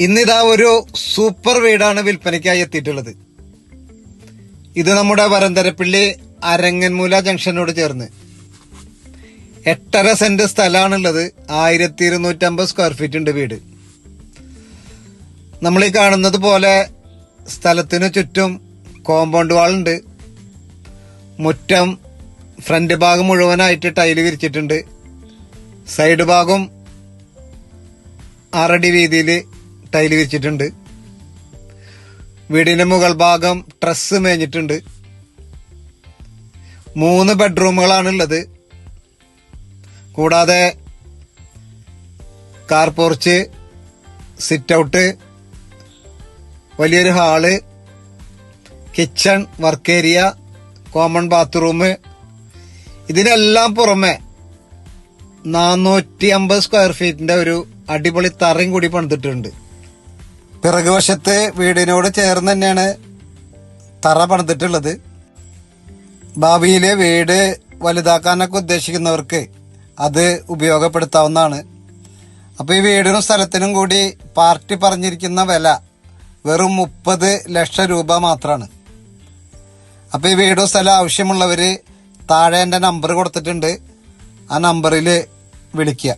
ഇന്നിതാ ഒരു സൂപ്പർ വീടാണ് വിൽപ്പനയ്ക്കായി എത്തിയിട്ടുള്ളത്. ഇത് നമ്മുടെ വരന്തരപ്പള്ളി അരങ്ങൻമൂല ജംഗ്ഷനോട് ചേർന്ന്. എട്ടര സെന്റ് സ്ഥലമാണുള്ളത് ആയിരത്തി ഇരുന്നൂറ്റമ്പത് സ്ക്വയർ ഫീറ്റ് ഉണ്ട് വീട്. നമ്മൾ ഈ കാണുന്നത് പോലെ സ്ഥലത്തിന് ചുറ്റും കോമ്പൗണ്ട് വാളുണ്ട് മുറ്റം ഫ്രണ്ട് ഭാഗം മുഴുവനായിട്ട് ടൈൽ വിരിച്ചിട്ടുണ്ട്. സൈഡ് ഭാഗം ആറടി വീതിയിൽ ടൈൽ വിരിച്ചിട്ടുണ്ട് വീടിന്റെ മുകൾ ഭാഗം ട്രസ് മേഞ്ഞിട്ടുണ്ട്. മൂന്ന് ബെഡ്റൂമുകളാണുള്ളത്. കൂടാതെ കാർ പോർച്ച് സിറ്റ് ഔട്ട് വലിയൊരു hall kitchen work area common bathroom ഇതിനെല്ലാം പുറമെ നാനൂറ്റി അമ്പത് സ്ക്വയർ ഫീറ്റിന്റെ ഒരു അടിപൊളി തറയും കൂടി പണിതിട്ടുണ്ട്. പിറകുവശത്ത് വീടിനോട് ചേർന്ന് തന്നെയാണ് തറ പണിതിട്ടുള്ളത്. ഭാവിയിലെ വീട് വലുതാക്കാനൊക്കെ ഉദ്ദേശിക്കുന്നവർക്ക് അത് ഉപയോഗപ്പെടുത്താവുന്നതാണ്. അപ്പോൾ ഈ വീടിനും സ്ഥലത്തിനും കൂടി പാർട്ടി പറഞ്ഞിരിക്കുന്ന വില വെറും മുപ്പത് ലക്ഷം രൂപ മാത്രമാണ് അപ്പോൾ ഈ വീടും സ്ഥലം ആവശ്യമുള്ളവർ താഴെ എന്റെ നമ്പർ കൊടുത്തിട്ടുണ്ട്. ആ നമ്പറിൽ വിളിക്കുക